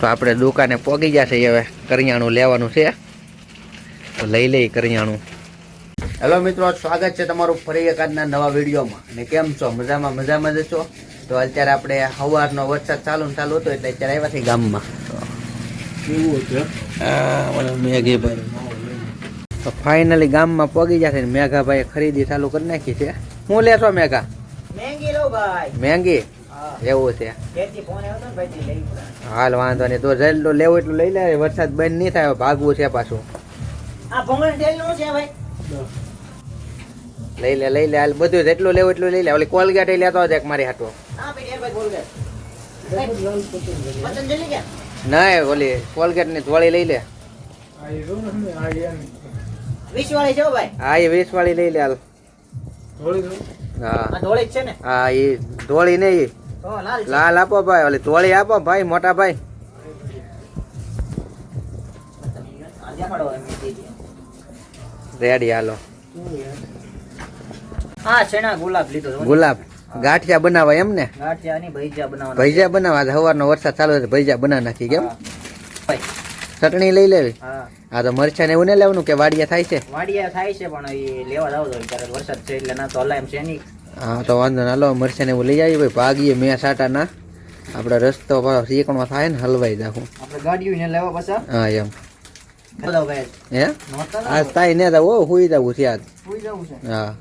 તો આપણે દુકાને પોગી જશે હવે કરિયાણું લેવાનું છે. તો લઈ લઈ કરિયાણું. હેલો મિત્રો સ્વાગત છે તમારું ફરી એકાદના નવા વિડીયોમાં. અને કેમ છો? મજામાં મજામાં જ છો? તો અત્યારે આપણે સવારનો વરસાદ ચાલુ ને ચાલુ હતો એટલે અત્યારે આવ્યા છીએ ગામમાં. તો ફાઇનલી ગામમાં પગી જશે ને મેઘાભાઈ ખરીદી ચાલુ કરી નાખી છે. હું લેશો મેઘા? મેંગી લો ભાઈ. મેંગી? એવું છે. હાલ વાંધો નહીં. તો જેટલું લેવું એટલું લઈ લે. વરસાદ બંધ નહીં થાય ભાગવું છે પાછું. આ ભંગણ તેલનું છે ભાઈ. લઈ લે લઈ લે. હાલ બધું જેટલું લેવું એટલું લઈ લે. ઓલી કોલગેટ લેતો જ એક મારી હાટો. હા ભાઈ ભાઈ બોલ ગયો પતંજલિ કે નહીં ઓલી કોલગેટની ધોળી લઈ લે. વીસ વાળી છે ભાઈ. હા એ વીસ વાળી લઈ લે હાલ. હા. ધોળી છે ને? હા એ ધોળી નહીં. લાલ આપો ભાઈ ઓલી તોળી આપો ભાઈ મોટા ભાઈ. રેડી હાલો. હા છેના ગુલાબ લીધો ગુલાબ. ગાંઠિયા બનાવવા એમ ને? ગાંઠિયા ની ભજીયા બનાવવા સવારનો વરસાદ ચાલુ છે ભજીયા બનાવી નાખી કેમ ચટણી લઈ લેવી? હા. આ તો મરચા ને એવું ને લેવાનું કે વાડિયા થાય છે? વાડિયા થાય છે પણ એ લેવા જાવ તો વરસાદ છે એટલે ના તો હલાય એમ છે નહીં. હા તો વાંધો ના લો મરચા ને એવું લઈ આવી ભાઈ ભાગીએ મેં સાટા ના આપણે રસ્તો પાછો શીકણો થાય ને હલવાઈ જાખું આપણે ગાડીઓ ને લેવા પાછા? હા એમ. હે? નહોતા આજ ને તો ઓ હુઈ જવું છે આજ. સુઈ જવું છે? હા.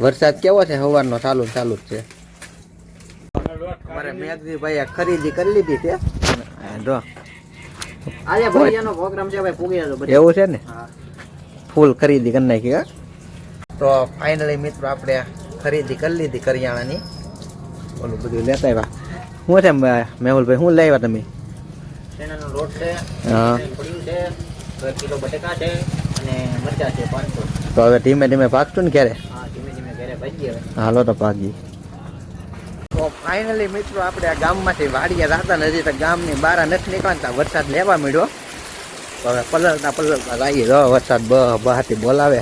વરસાદ કેવો છે? સવારનો ચાલુ ચાલુ જ છે. અમારે મેઘજીભાઈ ખરીદી કરી લીધી છે. જો. આજે ભજીયાનો પ્રોગ્રામ છે ભાઈ પૂગી જતો એવું છે ને? ફૂલ ખરીદી કરી નાખી હા. તો ફાઇનલી મિત્રો આપણે ખરીદી કરી લીધી કરિયાણાની. ઓલું બધું લેતા આવ્યા. શું છે મેહુલભાઈ શું લેવા તમે? લોટ છે પડ્યું છે દસ કિલો બટેકા છે અને મરચા છે પાંચસો. તો હવે ધીમે ધીમે પાકતું ને ક્યારે હા ધીમે ધીમે હવે. હાલો તો પાકી તો ફાઇનલી મિત્રો આપણે આ ગામમાંથી વાડિયા જતા નથી તો ગામની બહાર નથી નીકળતા. વરસાદ લેવા મળ્યો. તો હવે પલળતા પલળતા લાગી રહ્યો. વરસાદ બહારથી બોલાવે.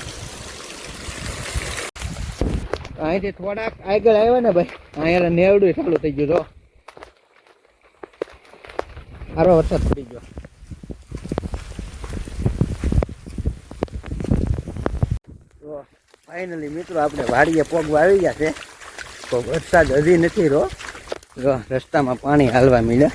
અહીંથી થોડાક આગળ આવ્યા ને ભાઈ અહીંયા નેવડું ચાલુ થઈ ગયું, જો. સારો વરસાદ પડી ગયો. તો ફાઇનલી મિત્રો આપણે વાડીએ પગ આવી ગયા છે. તો વરસાદ હજી નથી રહ્યો. જો રસ્તામાં પાણી હાલવા મળ્યા